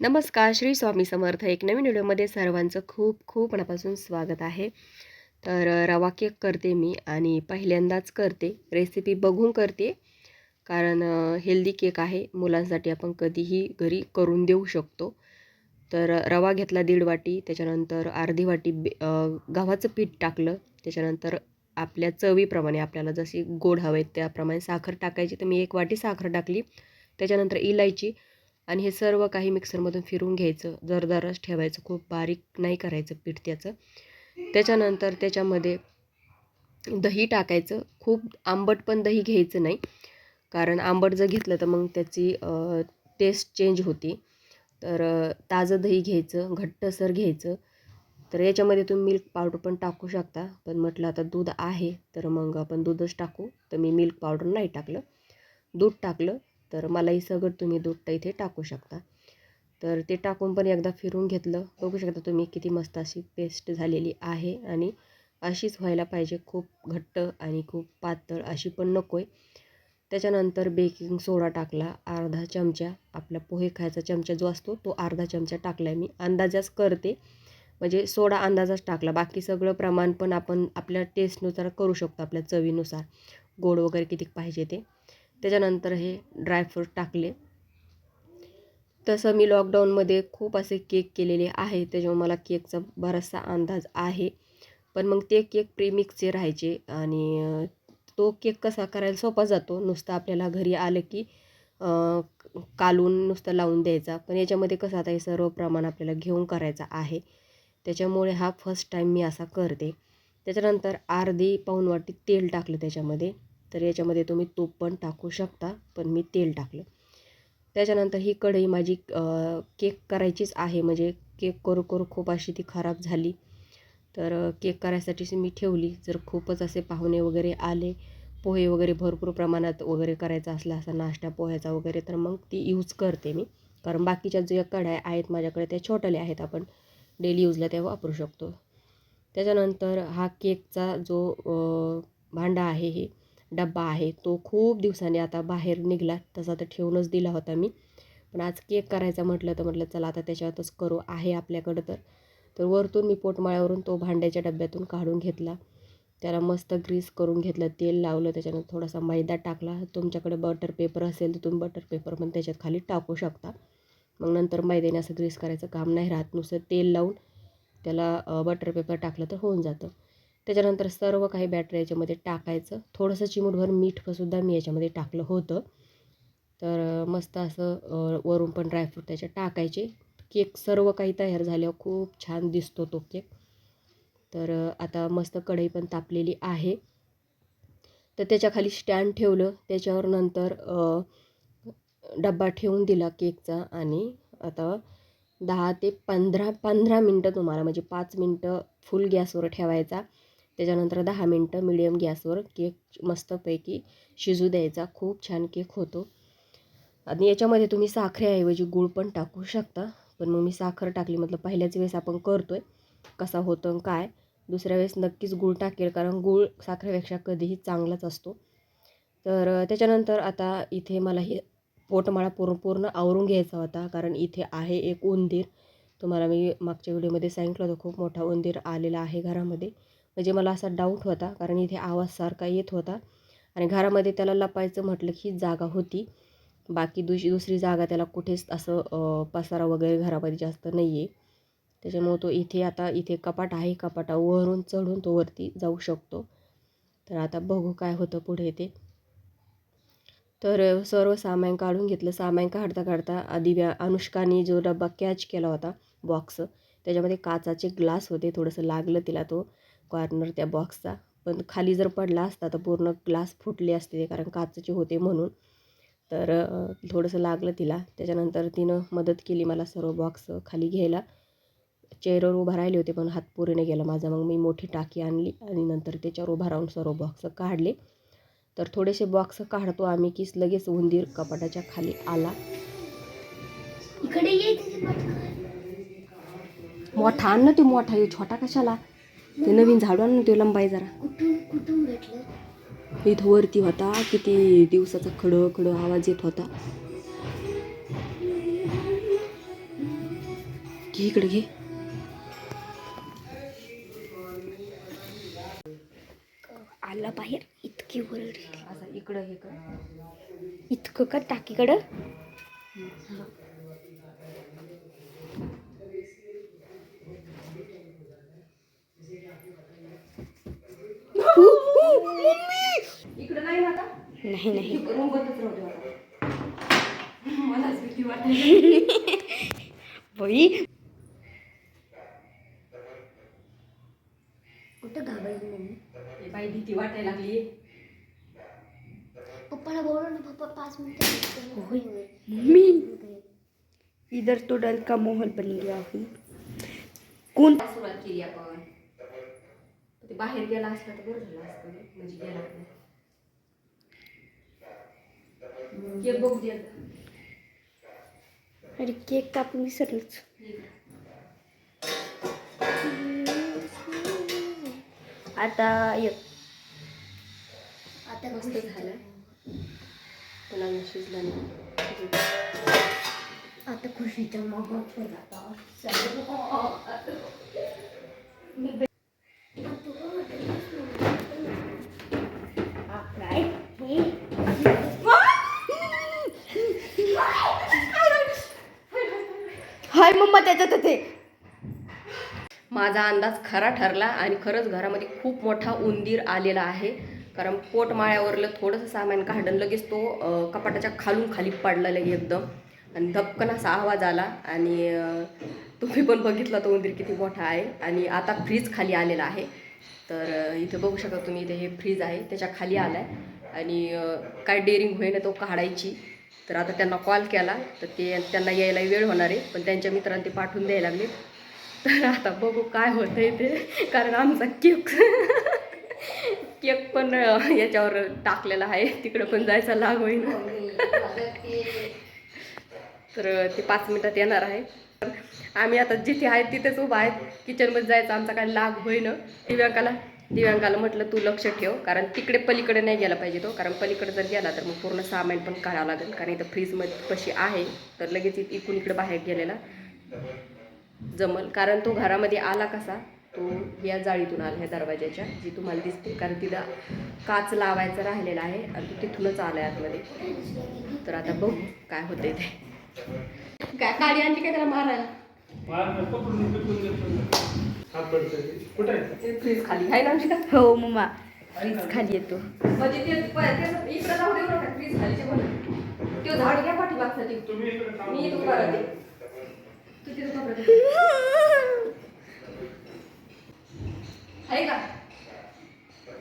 नमस्कार श्री स्वामी समर्थ. एक नवीन व्हिडिओमध्ये सर्वांचं खूप खूप मनापासून स्वागत आहे. तर रवा केक करते मी आणि पहिल्यांदाच करते. रेसिपी बघून करते. कारण हेल्दी केक आहे. मुलांसाठी आपण कधीही घरी करून देऊ शकतो. तर रवा घेतला दीड वाटी त्याच्यानंतर अर्धी वाटी बे गव्हाचं पीठ टाकलं. त्याच्यानंतर आपल्या चवीप्रमाणे आपल्याला जशी गोड हवे त्याप्रमाणे साखर टाकायची तर मी एक वाटी साखर टाकली. त्याच्यानंतर इलायची आणि हे सर्व काही मिक्सरमधून फिरून घ्यायचं. जरदारच ठेवायचं. खूप बारीक नाही करायचं पीठ त्याचं. त्याच्यानंतर त्याच्यामध्ये दही टाकायचं. खूप आंबट पण दही घ्यायचं नाही. कारण आंबट जर घेतलं तर मग त्याची टेस्ट चेंज होती. तर ताजं दही घ्यायचं. घट्टसर घ्यायचं. तर याच्यामध्ये तुम्ही मिल्क पावडर पण टाकू शकता. पण म्हटलं आता दूध आहे. तर मग आपण दूधच टाकू. तर मी मिल्क पावडर नाही टाकलं. दूध टाकलं. तर मलाही सगळं तुम्ही दूध इथे टाकू शकता. तर ते टाकून पण एकदा फिरून घेतलं. बघू शकता तुम्ही किती मस्त अशी पेस्ट झालेली आहे आणि अशीच व्हायला पाहिजे. खूप घट्ट आणि खूप पातळ अशी पण नको आहे त्याच्यानंतर बेकिंग सोडा टाकला. अर्धा चमचा आपला पोहे खायचा चमचा जो असतो तो अर्धा चमचा टाकला आहे मी. अंदाजाच करते. म्हणजे सोडा अंदाजाच टाकला. बाकी सगळं प्रमाण पण आपण आपल्या टेस्टनुसार करू शकतो आपल्या चवीनुसार. गोड वगैरे किती पाहिजे ते. त्याच्यानंतर हे ड्रायफ्रूट टाकले. तसं मी लॉकडाऊनमध्ये खूप असे केक केलेले आहे त्याच्यामुळे मला केकचा बराचसा अंदाज आहे. पण मग ते केक प्रेमिक्सचे राहायचे आणि तो केक कसा करायला सोपा जातो. नुसतं आपल्याला घरी आलं की कालून नुसतं लावून द्यायचा. पण याच्यामध्ये कसं आता हे सर्व प्रमाण आपल्याला घेऊन करायचा आहे. त्याच्यामुळे हा फर्स्ट टाईम मी असा करते. त्याच्यानंतर अर्धी पाऊण तेल टाकलं त्याच्यामध्ये. तर याच्यामध्ये तुम्ही तूप पण टाकू शकता पण मी तेल टाकलं. त्याच्यानंतर ही कढई माझी केक करायचीच आहे म्हणजे केक करू करू खूप अशी ती खराब झाली. तर केक करायसाठीच मी ठेवली. जर खूपच असे पाहुणे वगैरे आले पोहे वगैरे भरपूर प्रमाणात वगैरे करायचा असला असा नाश्ता पोह्याचा वगैरे तर मग ती यूज करते मी. कारण बाकीच्या ज्या कढया आहेत माझ्याकडे त्या छोट्याल्या आहेत. आपण डेली यूजला त्या वापरू शकतो. त्याच्यानंतर हा केकचा जो भांडा आहे हे डब्बा आहे तो खूप दिवसांनी आता बाहेर निघाला तसा तर ठेवूनच दिला होता मी. पण आज केक करायचा म्हटलं तर म्हटलं चला आता त्याच्यातच करू आहे आपल्याकडं तर. तर वरतून मी पोटमाळ्यावरून तो भांड्याच्या डब्यातून काढून घेतला. त्याला मस्त ग्रीस करून घेतलं तेल लावलं त्याच्यानंतर थोडासा मैदा टाकला. तुमच्याकडे बटर पेपर असेल तर तुम्ही बटर पेपर पण त्याच्यात खाली टाकू शकता. मग नंतर मैद्याने असं ग्रीस करायचं काम नाही राहत नुसतं तेल लावून त्याला बटर पेपर टाकलं तर होऊन जातं. त्याच्यानंतर सर्व काही बॅटर याच्यामध्ये टाकायचं. थोडंसं चिमूटभर मीठसुद्धा मी याच्यामध्ये टाकलं होतं. तर मस्त असं वरून पण ड्रायफ्रूट त्याच्यात टाकायचे. केक सर्व काही तयार झाल्यावर खूप छान दिसतो तो केक. तर आता मस्त कढई पण तापलेली आहे. तर त्याच्याखाली स्टँड ठेवलं. त्याच्यावर नंतर डब्बा ठेवून दिला केकचा आणि आता दहा ते पंधरा पंधरा मिनटं तुम्हाला म्हणजे पाच मिनटं फुल गॅसवर ठेवायचा. त्याच्यानंतर दहा मिनटं मिडियम गॅसवर केक मस्तपैकी शिजू द्यायचा. खूप छान केक होतो. आणि याच्यामध्ये तुम्ही साखरेऐवजी गूळ पण टाकू शकता. पण मग मी साखर टाकली म्हटलं पहिल्याच वेळेस आपण करतो आहे कसा होतो काय? दुसऱ्या वेळेस नक्कीच गूळ टाकेल कारण गूळ साखरेपेक्षा कधीही चांगलाच असतो. तर त्याच्यानंतर आता इथे मला हे पोटमाळा पूर्ण पूर्ण आवरून घ्यायचा होता कारण इथे आहे एक उंदीर. तुम्हाला मी मागच्या व्हिडिओमध्ये सांगितलं होतं खूप मोठा उंदीर आलेला आहे घरामध्ये. म्हणजे मला असा डाऊट होता कारण इथे आवाज सारखा येत होता. आणि घरामध्ये त्याला लपायचं म्हटलं की जागा होती. बाकी दुसरी दुसरी जागा त्याला कुठेच असं पसारा वगैरे घरामध्ये जास्त नाही आहे त्याच्यामुळं तो इथे आता इथे कपाट आहे कपाटावरून चढून तो वरती जाऊ शकतो. तर आता बघू काय होतं पुढे ते. तर सर्व सामान काढून घेतलं. सामान काढता काढता आधी अनुष्काने जो डब्बा कॅच केला होता बॉक्स त्याच्यामध्ये काचाचे ग्लास होते थोडंसं लागलं तिला तो. कॉर्नर त्या बॉक्सचा पण खाली जर पडला असता तर पूर्ण ग्लास फुटले असते ते कारण काचेचे होते म्हणून. तर थोडंसं लागलं तिला. त्याच्यानंतर तिनं मदत केली मला सर्व बॉक्स खाली घ्यायला. चेअरवर उभा राहिले होते पण हात पुरीने गेला माझा. मग मी मोठी टाकी आणली आणि नंतर त्याच्यावर उभा राहून सर्व बॉक्स काढले. तर थोडेसे बॉक्स काढतो आम्ही की लगेच उंदीर कपाटाच्या खाली आला. मोठा आण ना ते मोठा येऊ छोटा कशाला? ते नवीन झाडू आण ते लंबाई जरा. इथं वरती होता किती दिवसाचा खड खड आवाज येत होता. इकडे घे. आला बाहेर इतकी असं इकडं हे कर. इतकं का टाकीकडं? नाही नाही। रूम बंदच राहू दे आता मलाच भीती वाटते बाई कुठं घाबरली मम्मी। बाई भीती वाटायला लागली पप्पाला बोलव ना पप्पा पाच मिनिटं होय. मम्मी। इधर तो डर का माहौल बन गया है। कौन सुरुवात केली आपण ते बाहेर गेला असता तर बरं झालं असतं म्हणजे गेला केक बघू दे आता. अरे केक कापून विसरलोच. आता एक आता मस्त झालं. पण अजून शिजला नाही आता. खुशीच्या मग हाय मम्मा त्याच्यात ते माझा अंदाज खरा ठरला आणि खरंच घरामध्ये खूप मोठा उंदीर आलेला आहे. कारण पोटमाळ्यावरलं थोडंसं सामान काढलं लगेच तो कपाटाच्या खालून खाली पडलेला लगे एकदम. आणि धपकन असा आवाज आला आणि तुम्ही पण बघितला तो उंदीर किती मोठा आहे. आणि आता फ्रीज खाली आलेला आहे. तर इथे बघू शकता तुम्ही इथे हे फ्रीज आहे त्याच्याखाली आला आहे आणि काय डेअरिंग होईना तो काढायची. तर आता त्यांना कॉल केला तर ते त्यांना यायला वेळ होणार आहे पण त्यांच्या मित्रांनी ते पाठवून द्यायला लागले. तर आता बघू काय होतंय ते कारण आमचा केक केक पण याच्यावर टाकलेला आहे तिकडं पण जायचा लाग होईल. तर ते पाच मिनिटात येणार आहे. आम्ही आता जिथे आहेत तिथेच उभा आहेत किचनमध्ये जायचं आमचा काय लाग होईन. दिव्यांकाला दिव्यांकाला म्हटलं तू लक्ष ठेव कारण तिकडे पलीकडे नाही गेला पाहिजे तो. कारण पलीकडे जर गेला तर मग पूर्ण सामान पण काढावं लागेल. कारण इथं फ्रीजमध्ये कशी आहे तर लगेच इ- इकडून इकडे बाहेर गेलेला जमल. कारण तो घरामध्ये आला कसा तो या जाळीतून आला ह्या दरवाजाच्या जी तुम्हाला दिसते. कारण तिला काच लावायचं राहिलेला आहे आणि तो तिथूनच आहे आतमध्ये. तर आता बघू काय होतंय ते. काय काळी आणली काय त्याला मारायला? कुठे आहे? फ्रीज खाली. आहे ना आमच्या? हो मम्मा. फ्रीज खाली येतो. म्हणजे ते प- ते इकडं जाऊ दे बरं का फ्रीज खालीचे पण तो झाड घ्या पाठीमागचा ते. तुम्ही इकडे थांबा. मी इथं उभा राहते. तू तिथं उभा राहते. आहे का?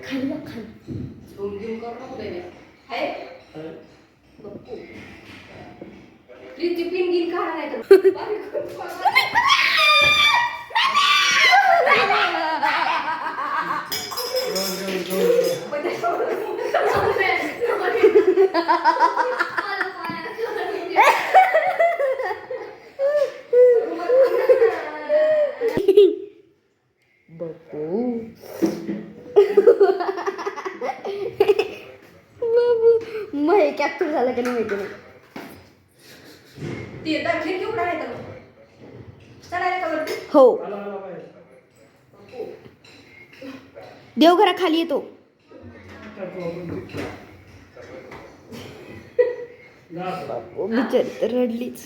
खाली बघ खाली. झूम झूम करू नको बेबी आहे? आहे. नको फ्रीजची पिन गिन काढा नाही तर Babu. बाबू मग हे कॅप्चर झालं की नाही माहिती नाही ते दाखले घेऊन आहे तर चढायला हो देवघराखाली येतो. बिचारी तर रडलीच.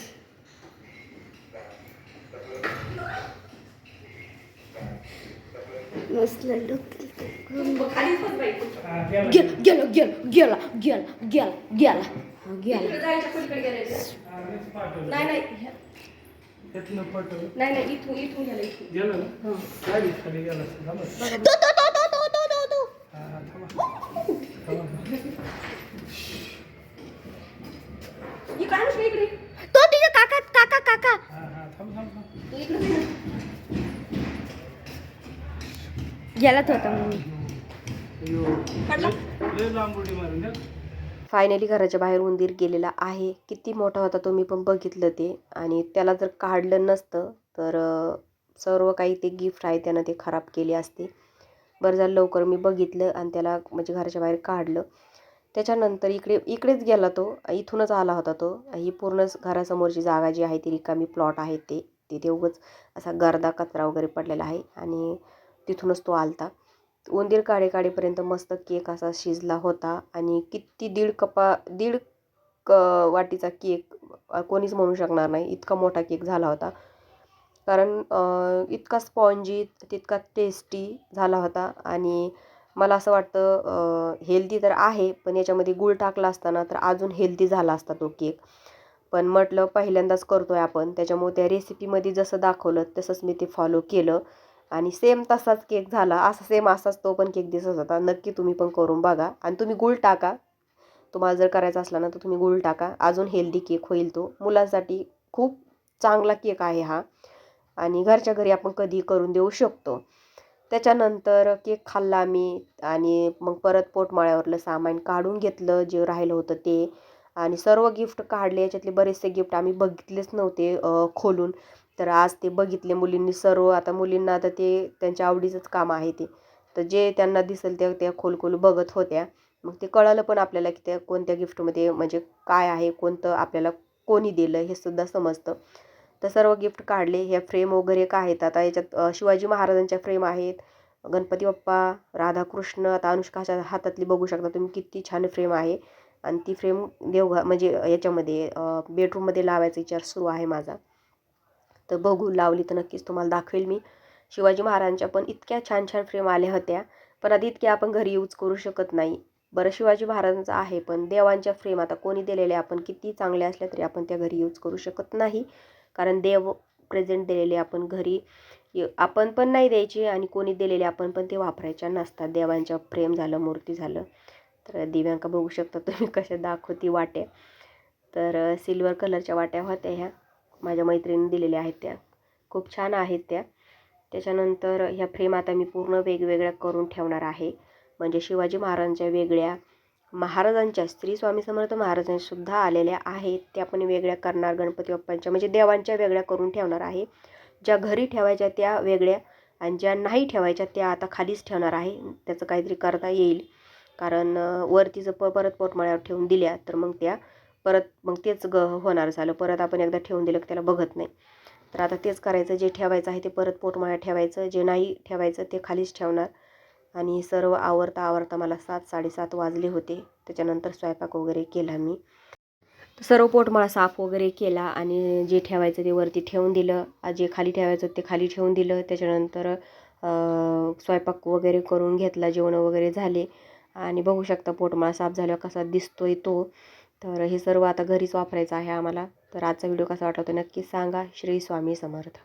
गेलो गेलो गेला गेला गेला गेला. गेला. नाही नाही इथून इथून गेला इथून. गेलाच होता म्हणून फायनली घराच्या बाहेर उंदीर गेलेला आहे. किती मोठा होता तो मी पण बघितलं ते. आणि त्याला जर काढलं नसतं तर सर्व काही ते गिफ्ट आहे त्यानं ते खराब केले असते. बरं झालं लवकर मी बघितलं आणि त्याला म्हणजे घराच्या बाहेर काढलं. त्याच्यानंतर इकडे इकडेच गेला तो. इथूनच आला होता तो. ही पूर्ण घरासमोरची जागा जी आहे ती रिकामी प्लॉट आहे ते. तिथे उगंच असा गर्दा कचरा वगैरे पडलेला आहे. आणि तिथूनच तो आलता. उंदीर काढे काढेपर्यंत मस्त केक असा शिजला होता आणि किती दीड कपा दीड क वाटीचा केक कोणीच म्हणू शकणार नाही इतका मोठा केक झाला होता. कारण इतका स्पॉन्जी तितका टेस्टी झाला होता आणि मला असं वाटतं हेल्दी तर आहे पण याच्यामध्ये गूळ टाकला असताना तर अजून हेल्दी झाला असता तो केक. पण म्हटलं पहिल्यांदाच करतो आहे आपण त्याच्यामुळे त्या रेसिपीमध्ये जसं दाखवलं तसंच मी ते फॉलो केलं. आणि सेम तसाच केक झाला. असा सेम असाच तो पण केक दिसत होता. नक्की तुम्ही पण करून बघा. आणि तुम्ही गुळ टाका. तुम्हाला जर करायचा असला ना तर तुम्ही गुळ टाका. अजून हेल्दी केक होईल तो. मुलांसाठी खूप चांगला केक आहे हा. आणि घरच्या घरी आपण कधी करून देऊ शकतो. त्याच्यानंतर केक खाल्ला आम्ही आणि मग परत पोटमाळ्यावरलं सामान काढून घेतलं जे राहिलं होतं ते. आणि सर्व गिफ्ट काढले. याच्यातले बरेचसे गिफ्ट आम्ही बघितलेच नव्हते खोलून. तर आज ते बघितले मुलींनी सर्व. आता मुलींना आता ते त्यांच्या आवडीचंच काम आहे ते. तर जे त्यांना दिसेल त्या त्या खोलखोल बघत होत्या. मग ते कळालं पण आपल्याला की त्या कोणत्या गिफ्टमध्ये म्हणजे काय आहे कोणतं आपल्याला कोणी दिलं हे सुद्धा समजतं. तर सर्व गिफ्ट काढले. ह्या फ्रेम वगैरे काय आहेत? आता याच्यात शिवाजी महाराजांच्या फ्रेम आहेत. गणपती बाप्पा राधाकृष्ण आता अनुष्काच्या हातातली बघू शकता तुम्ही किती छान फ्रेम आहे. आणि ती फ्रेम देवघा म्हणजे याच्यामध्ये बेडरूममध्ये लावायचा विचार सुरू आहे माझा. तर बघू लावली तर नक्कीच तुम्हाला दाखवेल मी. शिवाजी महाराजांच्या पण इतक्या छान छान फ्रेम आल्या होत्या. पण आधी इतक्या आपण घरी यूज करू शकत नाही. बरं शिवाजी महाराजांचं आहे पण देवांच्या फ्रेम आता कोणी दिलेल्या आपण किती चांगल्या असल्या तरी आपण त्या घरी यूज करू शकत नाही. कारण देव प्रेझेंट दिलेले आपण घरी आपण पण नाही द्यायचे आणि कोणी दिलेले आपण पण ते वापरायच्या नसतात. देवांच्या फ्रेम झालं मूर्ती झालं. तर दिव्यांका बघू शकता तुम्ही कशा दाखवती वाट्या. तर सिल्वर कलरच्या वाट्या होत्या ह्या. माझ्या मैत्रिणीने दिलेल्या आहेत त्या. खूप छान आहेत त्या. त्याच्यानंतर ह्या फ्रेम आता मी पूर्ण वेगवेगळ्या करून ठेवणार आहे. म्हणजे शिवाजी महाराजांच्या वेगळ्या महाराजांच्या स्त्री स्वामी समर्थ महाराजांसुद्धा आलेल्या आहेत. त्या पण वेगळ्या करणार गणपती बाप्पांच्या म्हणजे देवांच्या वेगळ्या करून ठेवणार आहे. ज्या घरी ठेवायच्या त्या वेगळ्या आणि ज्या नाही ठेवायच्या त्या आता खालीच ठेवणार आहे. त्याचं काहीतरी करता येईल. कारण वरती जर प परत पोटमाळ्यावर ठेवून दिल्या तर मग त्या परत मग तेच ग होणार झालं. परत आपण एकदा ठेवून दिलं की त्याला बघत नाही. तर आता तेच करायचं जे ठेवायचं आहे ते परत पोटमाळ्या ठेवायचं जे नाही ठेवायचं ते खालीच ठेवणार. आणि सर्व आवरता आवरता मला सात साडेसात वाजले होते. त्याच्यानंतर स्वयंपाक वगैरे केला मी. सर्व पोटमाळा साफ वगैरे केला आणि जे ठेवायचं ते वरती ठेवून दिलं. जे खाली ठेवायचं ते खाली ठेवून दिलं. त्याच्यानंतर स्वयंपाक वगैरे करून घेतला. जेवण वगैरे झाले. आणि बघू शकता पोटमाळा साफ झाल्यावर कसा दिसतोय तो. तर हे सर्व आता घरीच वापरायचं आहे आम्हाला. तर आजचा व्हिडिओ कसा वाटला तो नक्की सांगा. श्री स्वामी समर्थ.